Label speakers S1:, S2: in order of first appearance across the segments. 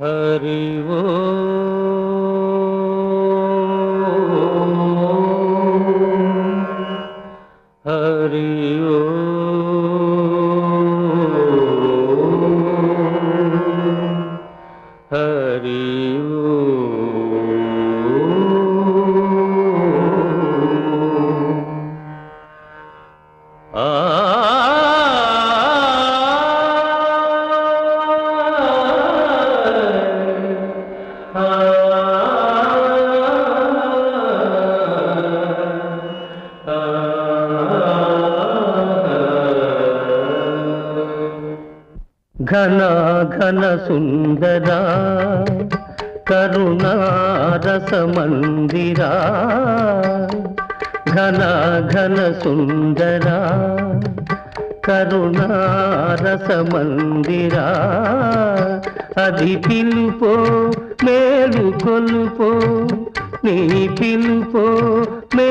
S1: हरि ओ ఘనాఘన సుందరా కరుణారసమందిరా ఘనాఘన సుందరా కరుణారసమందిరా అది పిలుపో మేలు కొలుపో నీ పిలుపో మే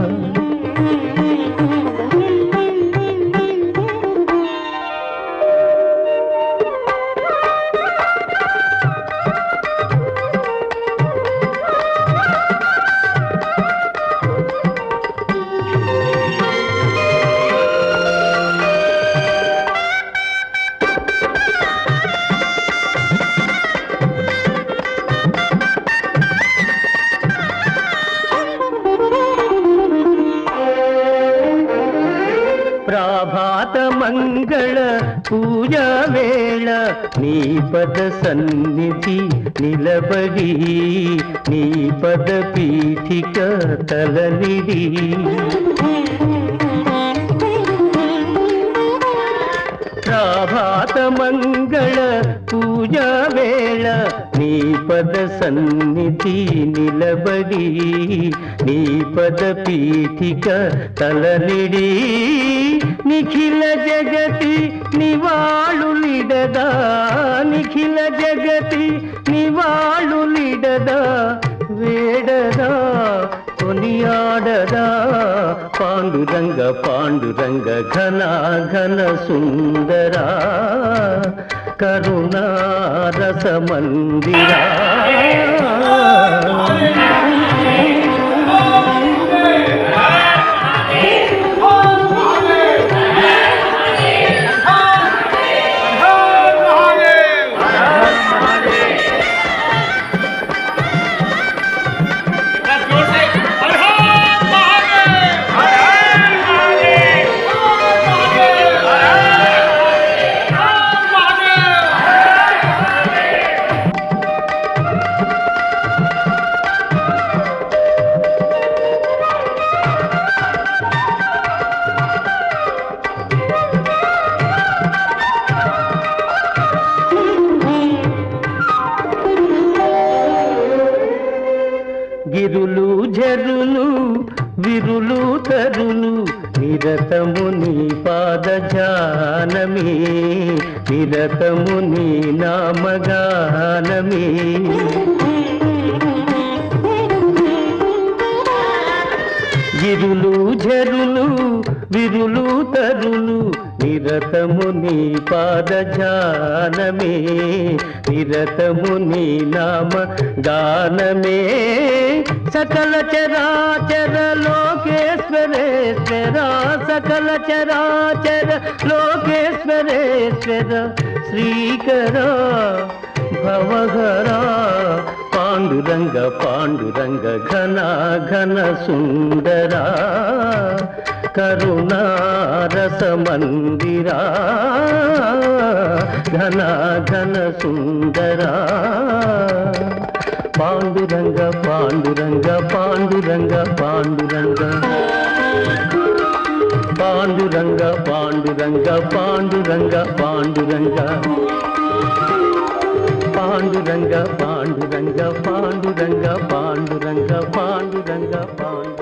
S1: ప్రాభాత మంగళ పూజ వేళ నీ పద సన్నిధి నిలబడి నీ పద పీఠిక తలనిడి ప్రభాత మంగళ పూజ వేళ నీ పద సన్నిధి నిలబడి నీ పద పీఠిక తలనిడి నిఖిల జగతి నివాళు నిడదా నిఖిల జగతి నివాళు నిడదా వేడదా కొనియాడదా పాండురంగ పాండురంగ ఘన ఘన సుందరా కరుణారస మందిరా. జరులు విరులు తరులు నిరతము నీ పాద జానమే. నిరతము నీ నామగానమే ఇరులు జరులు విరులు తరులు నిరతము నీ పాద జానమే నిరతము నీ నామ గానమే. సకల చరాచర లోకేశ్వరేశ్వర సకల చరాచర లోకేశ్వరేశ్వర శ్రీకర భవహరా పాండురంగ పాండురంగ ఘన ఘన సుందరా. కరుణారస మందిరా ఘన ఘన సుందరా పాండురంగ పాండురంగ పాండురంగ. పాండురంగ పాండురంగ పాండురంగ పాండురంగ. పాండురంగ పాండురంగ పాండురంగ పాండురంగ పాండురంగ పాండురంగ పాండు